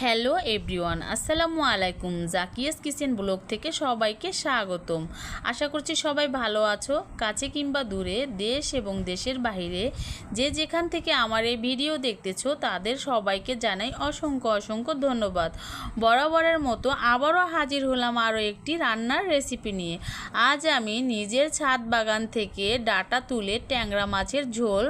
Hello everyone, আসসালামু আলাইকুম। Zakia's kitchen blog থেকে সবাইকে স্বাগতম। আশা করছি সবাই ভালো আছো, কাছে কিংবা দূরে, দেশ এবং দেশের বাইরে যে যেখান থেকে আমার এই ভিডিও দেখতেছো, তাদের সবাইকে জানাই অসংখ্য অসংখ্য ধন্যবাদ। বরাবরের মতো আবারও হাজির হলাম আরও একটি রান্নার রেসিপি নিয়ে। আজ আমি নিজের ছাদ বাগান থেকে ডাটা তুলে ট্যাংরা মাছের ঝোল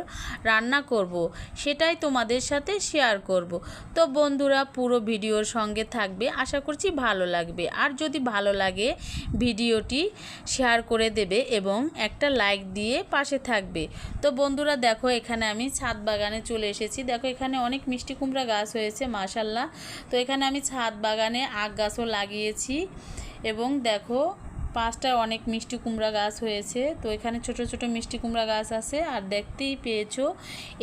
রান্না করব। সেটাই তোমাদের সাথে শেয়ার করব। তো বন্ধুরা, পুরো ভিডিওর সঙ্গে থাকবে। আশা করছি ভালো লাগবে। আর যদি ভালো লাগে, ভিডিওটি শেয়ার করে দেবে এবং একটা লাইক দিয়ে পাশে থাকবে। তো বন্ধুরা, দেখো এখানে আমি ছাদ বাগানে চলে এসেছি। দেখো এখানে অনেক মিষ্টি কুমড়া গাছ হয়েছে মাসাল্লাহ তো এখানে আমি ছাদ বাগানে আগ গাছও লাগিয়েছি এবং দেখো পাঁচটা অনেক মিষ্টি কুমড়া গাছ হয়েছে। তো এখানে ছোট ছোট মিষ্টি কুমড়া গাছ আছে। আর দেখতেই পেয়েছ,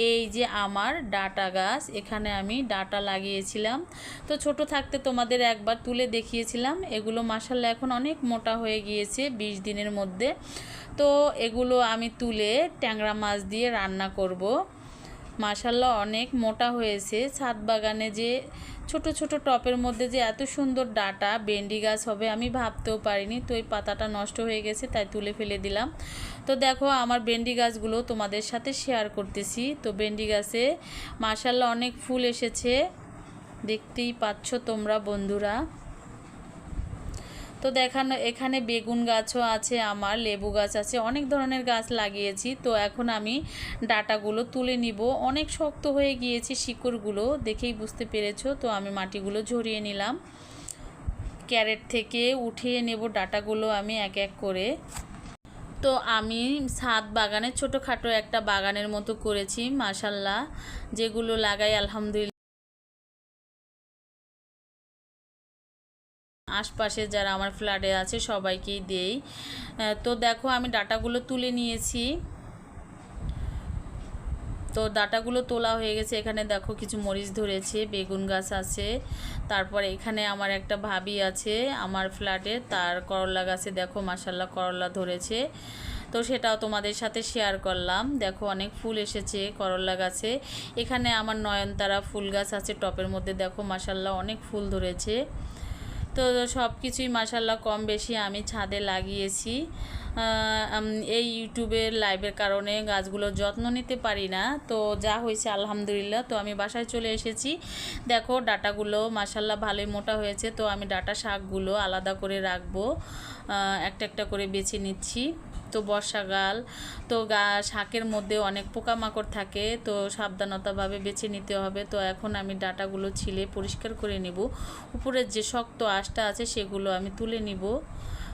এই যে আমার ডাটা গাছ, এখানে আমি ডাটা লাগিয়েছিলাম। তো ছোট থাকতে তোমাদের একবার তুলে দেখিয়েছিলাম। এগুলো মাসাল্লাহ এখন অনেক মোটা হয়ে গিয়েছে বিশ দিনের মধ্যে। তো এগুলো আমি তুলে ট্যাংরা মাছ দিয়ে রান্না করব। মাশাল্লাহ অনেক মোটা হয়েছে। ছাদ বাগানে যে ছোট ছোট টপের মধ্যে যে এত সুন্দর ডাটা বেন্ডি গাছ হবে আমি ভাবতেও পারিনি। তো এই পাতাটা নষ্ট হয়ে গেছে, তাই তুলে ফেলে দিলাম। তো দেখো, আমার বেন্ডি গাছগুলো তোমাদের সাথে শেয়ার করতেছি। তো বেন্ডি গাছে মাশাল্লাহ অনেক ফুল এসেছে। দেখতেই পাচ্ছ তোমরা বন্ধুরা। তো দেখানো, এখানে বেগুন গাছও আছে, আমার লেবু গাছ আছে, অনেক ধরনের গাছ লাগিয়েছি। তো এখন আমি ডাটাগুলো তুলে নিব। অনেক শক্ত হয়ে গিয়েছে শিকড়গুলো, দেখেই বুঝতে পেরেছ। তো আমি মাটিগুলো ঝরিয়ে নিলাম। ক্যারেট থেকে উঠিয়ে নেব ডাটাগুলো আমি এক এক করে। তো আমি ছাদ বাগানে ছোটোখাটো একটা বাগানের মতো করেছি মাসাল্লাহ যেগুলো লাগাই, আলহামদুলিল্লাহ। আশপাশে যারা আমার ফ্ল্যাটে আছে সবাইকেই দেই। তো দেখো আমি ডাটাগুলো তুলে নিয়েছি। তো ডাটাগুলো তোলা হয়ে গেছে। এখানে দেখো কিছু মরিচ ধরেছে, বেগুন গাছ আছে। তারপর এখানে আমার একটা ভাবি আছে আমার ফ্ল্যাটে তার করলা গাছে দেখো মাসাল্লাহ করলা ধরেছে। তো সেটাও তোমাদের সাথে শেয়ার করলাম। দেখো অনেক ফুল এসেছে করলা গাছে। এখানে আমার নয়নতারা ফুল গাছ আছে, টপের মধ্যে দেখো মাসাল্লাহ অনেক ফুল ধরেছে। তো সব কিছুই মাসাল্লাহ কম বেশি আমি ছাদে লাগিয়েছি। এই ইউটিউবের লাইভের কারণে গাছগুলোর যত্ন নিতে পারি না। তো যা হয়েছে আলহামদুলিল্লাহ, তো আমি বাসায় চলে এসেছি। দেখো ডাটাগুলো মাসাল্লাহ ভালোই মোটা হয়েছে, তো আমি ডাটা শাকগুলো আলাদা করে রাখব। একটা একটা করে বেছে নিচ্ছি। তো বর্ষাকাল, তো গা, শাকের মধ্যে অনেক পোকামাকড় থাকে, তো সাবধানতাভাবে বেছে নিতে হবে। তো এখন আমি ডাটাগুলো ছিলে পরিষ্কার করে নেব। উপরের যে শক্ত আঁশটা আছে সেগুলো আমি তুলে নিব।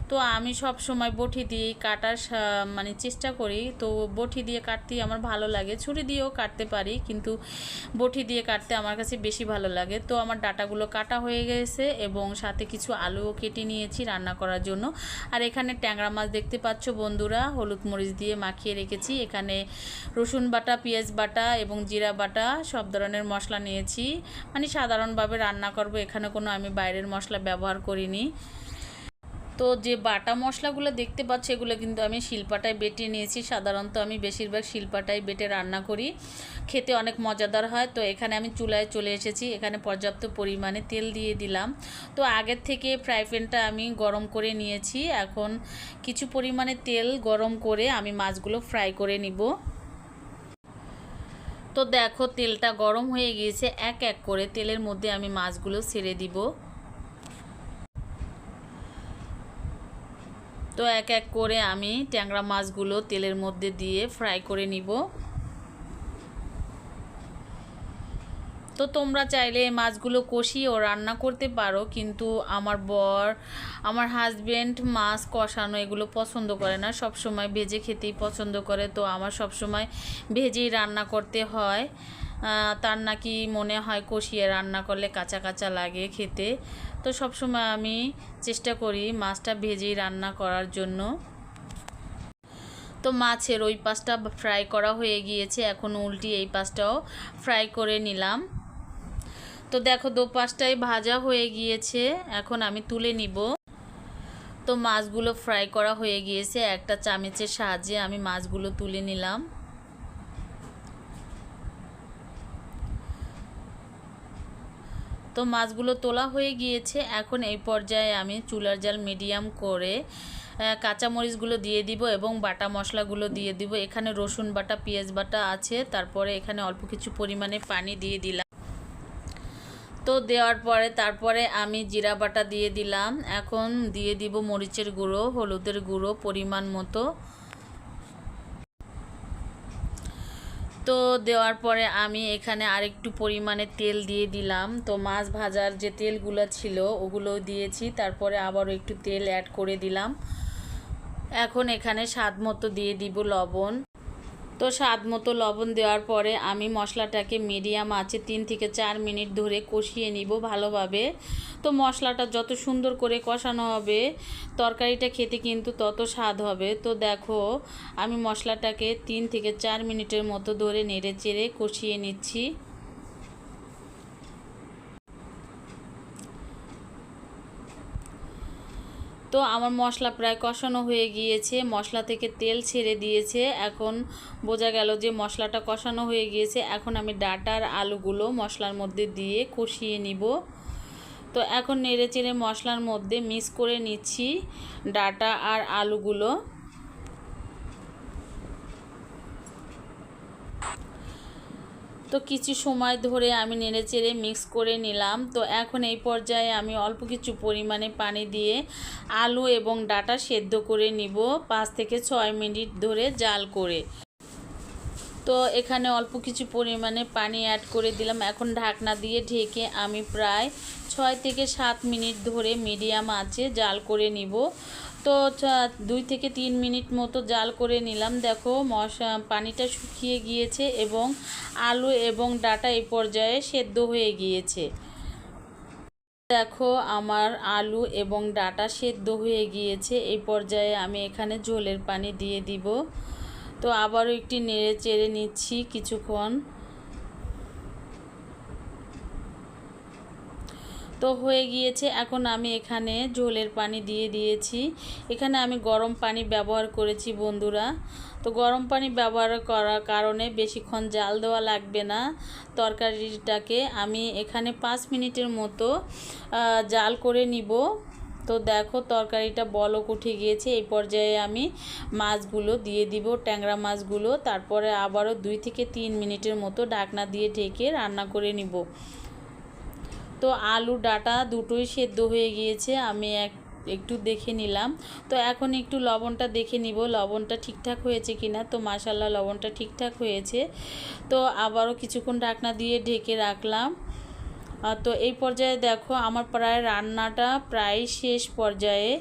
তো আমি সব সময় বটি দিয়েই কাটার মানে চেষ্টা করি। তো বটি দিয়ে কাটতেই আমার ভালো লাগে। ছুরি দিয়েও কাটতে পারি, কিন্তু বটি দিয়ে কাটতে আমার কাছে বেশি ভালো লাগে। তো আমার ডাটাগুলো কাটা হয়ে গেছে এবং সাথে কিছু আলুও কেটে নিয়েছি রান্না করার জন্য। আর এখানে ট্যাংরা মাছ দেখতে পাচ্ছ বন্ধুরা, হলুদ মরিচ দিয়ে মাখিয়ে রেখেছি। এখানে রসুন বাটা, পেঁয়াজ বাটা এবং জিরা বাটা সব ধরনের মশলা নিয়েছি। মানে সাধারণভাবে রান্না করব, এখানে কোনো আমি বাইরের মশলা ব্যবহার করিনি। তো যে বাটা মশলাগুলো দেখতে পাচ্ছ, এগুলো কিন্তু আমি শিলপাটায় বেটে নিয়েছি। সাধারণত আমি বেশিরভাগ শিলপাটায় বেটে রান্না করি। খেতে অনেক মজাদার হয়। তো এখানে আমি চুলায় চলে এসেছি। এখানে পর্যাপ্ত পরিমাণে তেল দিয়ে দিলাম। তো আগের থেকে ফ্রাই প্যানটা আমি গরম করে নিয়েছি। এখন কিছু পরিমাণে তেল গরম করে আমি মাছগুলো ফ্রাই করে নিব। তো দেখো তেলটা গরম হয়ে গিয়েছে। এক এক করে তেলের মধ্যে আমি মাছগুলো ছেড়ে দিব। তো এক এক করে আমি ট্যাংরা মাছগুলো তেলের মধ্যে দিয়ে ফ্রাই করে নিব। তো তোমরা চাইলে মাছগুলো কষিয়েও রান্না করতে পারো, কিন্তু আমার বর, আমার হাজব্যান্ড মাছ কষানো এগুলো পছন্দ করে না সব সময় ভেজে খেতেই পছন্দ করে। তো আমার সব সময় ভেজেই রান্না করতে হয়। তার নাকি মনে হয় কষিয়ে রান্না করলে কাঁচা কাঁচা লাগে খেতে। তো সবসময় আমি চেষ্টা করি মাছটা ভেজেই রান্না করার জন্য। তো মাছের ওই পাশটা ফ্রাই করা হয়ে গিয়েছে, এখন উল্টি এই পাশটাও ফ্রাই করে নিলাম। তো দেখো দো পাশটাই ভাজা হয়ে গিয়েছে, এখন আমি তুলে নিব। তো মাছগুলো ফ্রাই করা হয়ে গিয়েছে, একটা চামচের সাহায্যে আমি মাছগুলো তুলে নিলাম। তো মাছগুলো তোলা হয়ে গিয়েছে। এখন এই পর্যায়ে আমি চুলার জাল মিডিয়াম করে কাঁচামরিচগুলো দিয়ে দিব এবং বাটা মশলাগুলো দিয়ে দিব। এখানে রসুন বাটা, পেঁয়াজ বাটা আছে। তারপরে এখানে অল্প কিছু পরিমাণে পানি দিয়ে দিলাম। তো দেওয়ার পরে তারপরে আমি জিরা বাটা দিয়ে দিলাম। এখন দিয়ে দিব মরিচের গুঁড়ো, হলুদের গুঁড়ো পরিমাণ মতো। তো দেওয়ার পরে আমি এখানে আরেকটু পরিমাণে তেল দিয়ে দিলাম। তো মাছ ভাজার যে তেলগুলো ছিল, ওগুলো দিয়েছি। তারপরে আবারও একটু তেল অ্যাড করে দিলাম। এখন এখানে স্বাদ মতো দিয়ে দিব লবণ। তো স্বাদ মতো লবণ দেওয়ার পরে আমি মশলাটাকে মিডিয়াম আছে তিন থেকে চার মিনিট ধরে কষিয়ে নিব ভালোভাবে। তো মশলাটা যত সুন্দর করে কষানো হবে, তরকারিটা খেতে কিন্তু তত স্বাদ হবে। তো দেখো, আমি মশলাটাকে তিন থেকে চার মিনিটের মতো ধরে নেড়ে চেড়ে কষিয়ে নিচ্ছি। তো আমার মশলা প্রায় কষানো হয়ে গিয়েছে। মশলা থেকে তেল ছেড়ে দিয়েছে। এখন বোঝা গেল যে মশলাটা কষানো হয়ে গিয়েছে। এখন আমি ডাটার আলুগুলো মশলার মধ্যে দিয়ে কষিয়ে নিব। তো এখন নেড়ে চেড়ে মশলার মধ্যে মিক্স করে নিচ্ছি ডাটা আর আলুগুলো। তো কিছু সময় ধরে আমি নেড়ে চেড়ে মিক্স করে নিলাম। তো এখন এই পর্যায়ে আমি অল্প কিছু পরিমাণে পানি দিয়ে আলু এবং ডাটা সেদ্ধ করে নিব পাঁচ থেকে ছয় মিনিট ধরে জাল করে। তো এখানে অল্প কিছু পরিমাণে পানি অ্যাড করে দিলাম। এখন ঢাকনা দিয়ে ঢেকে আমি প্রায় ছয় থেকে সাত মিনিট ধরে মিডিয়াম আঁচে জাল করে নিব। তো দুই থেকে তিন মিনিট মতো জাল করে নিলাম। দেখো, মশা, পানিটা শুকিয়ে গিয়েছে এবং আলু এবং ডাটা এই পর্যায়ে সেদ্ধ হয়ে গিয়েছে। দেখো, আমার আলু এবং ডাটা সেদ্ধ হয়ে গিয়েছে। এই পর্যায়ে আমি এখানে ঝোলের পানি দিয়ে দিব। তো আবারও একটি নেড়ে চেড়ে নিচ্ছি কিছুক্ষণ। তো হয়ে গিয়েছে। এখন আমি এখানে ঝোলের পানি দিয়ে দিয়েছি। এখানে আমি গরম পানি ব্যবহার করেছি বন্ধুরা। তো গরম পানি ব্যবহার করার কারণে বেশিক্ষণ জাল দেওয়া লাগবে না তরকারিটাকে। আমি এখানে পাঁচ মিনিটের মতো জাল করে নিব। তো দেখো তরকারিটা বলক উঠে গিয়েছে। এই পর্যায়ে আমি মাছগুলো দিয়ে দিব, ট্যাংরা মাছগুলো। তারপরে আবারও দুই থেকে তিন মিনিটের মতো ঢাকনা দিয়ে ঢেকে রান্না করে নিব। তো আলু ডাটা দুটোই সেদ্ধ হয়ে গিয়েছে, আমি এক, একটু দেখে নিলাম। তো এখন একটু লবণটা দেখে নিব, লবণটা ঠিকঠাক হয়েছে কিনা। তো মাসাল্লাহ লবণটা ঠিকঠাক হয়েছে। তো আবারও কিছুক্ষণ ঢাকনা দিয়ে ঢেকে রাখলাম। তো এই পর্যায়ে দেখো, আমার প্রায় রান্নাটা প্রায় শেষ পর্যায়ে।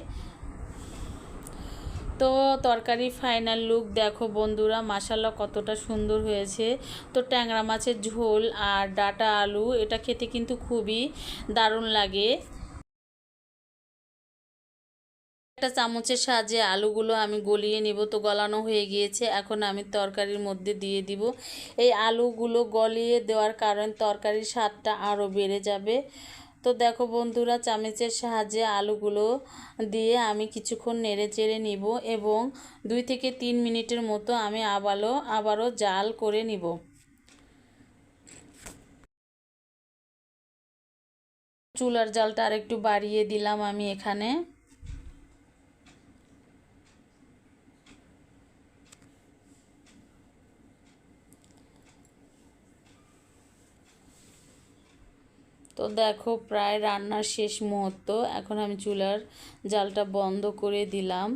তো তরকারি ফাইনাল লুক দেখো বন্ধুরা মাসাল্লাহ কতটা সুন্দর হয়েছে। তো ট্যাংরা মাছের ঝোল আর ডাটা আলু, এটা খেতে কিন্তু খুবই দারুণ লাগে। একটা চামচের সাহায্যে আলুগুলো আমি গলিয়ে নিব, তো গলানো হয়ে গিয়েছে। এখন আমি তরকারির মধ্যে দিয়ে দিব। এই আলুগুলো গলিয়ে দেওয়ার কারণ তরকারির স্বাদটা আরও বেড়ে যাবে। তো দেখো বন্ধুরা, চামচের সাহায্যে আলুগুলো দিয়ে আমি কিছুক্ষণ নেড়ে চেড়ে নিব এবং দুই থেকে তিন মিনিটের মতো আমি আবারও আবারও জাল করে নিব। চুলার জালটা আরেকটু বাড়িয়ে দিলাম আমি এখানে। তো দেখো প্রায় রান্নার শেষ মুহূর্ত। এখন আমি চুলার জালটা বন্ধ করে দিলাম।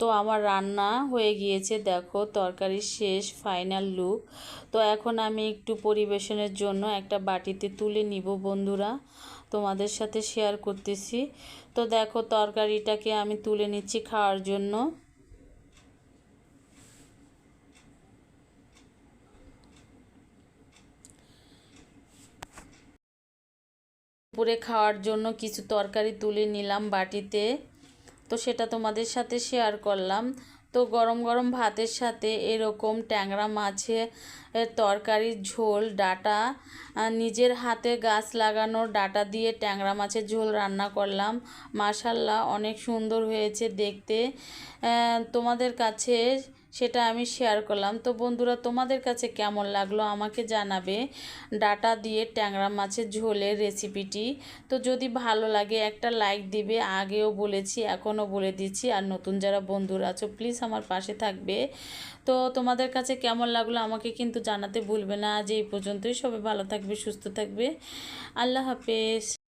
তো আমার রান্না হয়ে গিয়েছে, দেখো তরকারির শেষ ফাইনাল লুক তো এখন আমি একটু পরিবেশনের জন্য একটা বাটিতে তুলে নিব বন্ধুরা, তোমাদের সাথে শেয়ার করতেছি। তো দেখো তরকারিটাকে আমি তুলে নিচ্ছি খাওয়ার জন্য। দুপুরে খাওয়ার জন্য কিছু তরকারি তুলে নিলাম বাটিতে। তো সেটা তোমাদের সাথে শেয়ার করলাম। তো গরম গরম ভাতের সাথে এরকম ট্যাংরা মাছের তরকারির ঝোল, ডাটা নিজের হাতে গাছ লাগানো ডাটা দিয়ে ট্যাংরা মাছের ঝোল রান্না করলাম। মাশাল্লাহ, অনেক সুন্দর হয়েছে দেখতে। তোমাদের কাছে সেটা আমি শেয়ার করলাম। তো বন্ধুরা, তোমাদের কাছে কেমন লাগল আমাকে জানাবে। ডাটা দিয়ে ট্যাংরা মাছের ঝোলের রেসিপিটি তো যদি ভালো লাগে, একটা লাইক দিবে। আগেও বলেছি, এখনও বলে দিচ্ছি। আর নতুন যারা বন্ধুরা আছো প্লিজ আমার পাশে থাকবে। তো তোমাদের কাছে কেমন লাগল আমাকে কিন্তু জানাতে ভুলবে না। আজ এই পর্যন্তই। সবাই ভালো থাকবে, সুস্থ থাকবে। আল্লাহ হাফেজ।